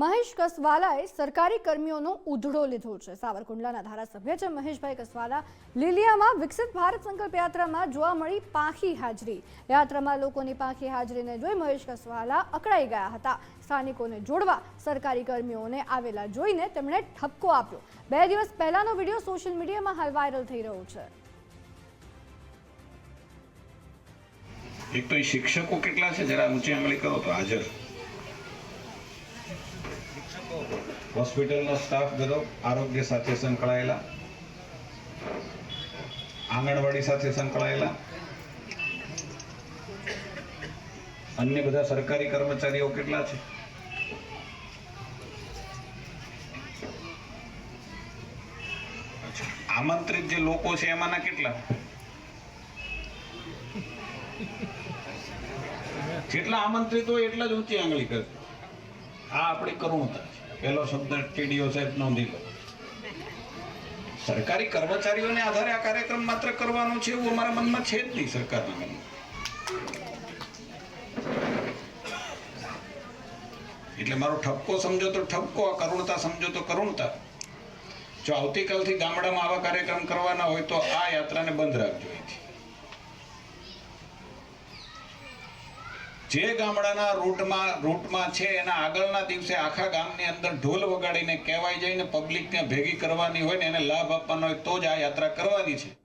મહેશ કસવાલાએ સરકારી કર્મીઓનો ઉધડો લીધો છે. સાવરકુંડલાના ધારાસભ્ય છે મહેશભાઈ કસવાલા. લીલિયામાં વિકસિત ભારત સંકલ્પ યાત્રામાં જોવા મળી પાંખી હાજરી. યાત્રામાં લોકોની પાંખી હાજરીને જોઈ મહેશ કસવાલા અકળાઈ ગયા હતા. સ્થાનિકોને જોડવા સરકારી કર્મીઓને આવેલા જોઈને તેમણે ઠપકો આપ્યો. બે દિવસ પહેલાનો વીડિયો સોશિયલ મીડિયામાં હાલ વાયરલ થઈ રહ્યો છે. એક તો શિક્ષકો કેટલા છે? જરા ઊંચી આંગળી કરો તો હાજર. હોસ્પિટલનો સ્ટાફ બધો આરોગ્ય સાથે સંકળાયેલા, આંગણવાડી સાથે સંકળાયેલા, અન્ય બધા સરકારી કર્મચારીઓ કેટલા છે? આમંત્રિત જે લોકો છે એમાંના કેટલા? જેટલા આમંત્રિત હોય એટલા જ ઊંચી આંગળી કરે આ આપણી કરુણતા પહેલો શબ્દ ટીડીઓ સાહેબ નોંધી લો. સરકારી કર્મચારીઓને આધારે આ કાર્યક્રમ માત્ર કરવાનો છે એવું અમારા મનમાં છે જ નહીં સરકારના મનમાં. એટલે મારો ઠપકો સમજો તો ઠપકો, આ કરુણતા સમજો તો કરુણતા. જો આવતીકાલથી ગામડામાં આવા કાર્યક્રમ કરવાના હોય તો આ યાત્રાને બંધ રાખજો અહીંથી. જે ગામડાના રૂટમાં રૂટમાં છે, એના આગળના દિવસે આખા ગામની અંદર ઢોલ વગાડીને કહેવાય જાય ને પબ્લિકને ભેગી કરવાની હોય ને એને લાભ આપવાનો હોય તો જ આ યાત્રા કરવાની છે.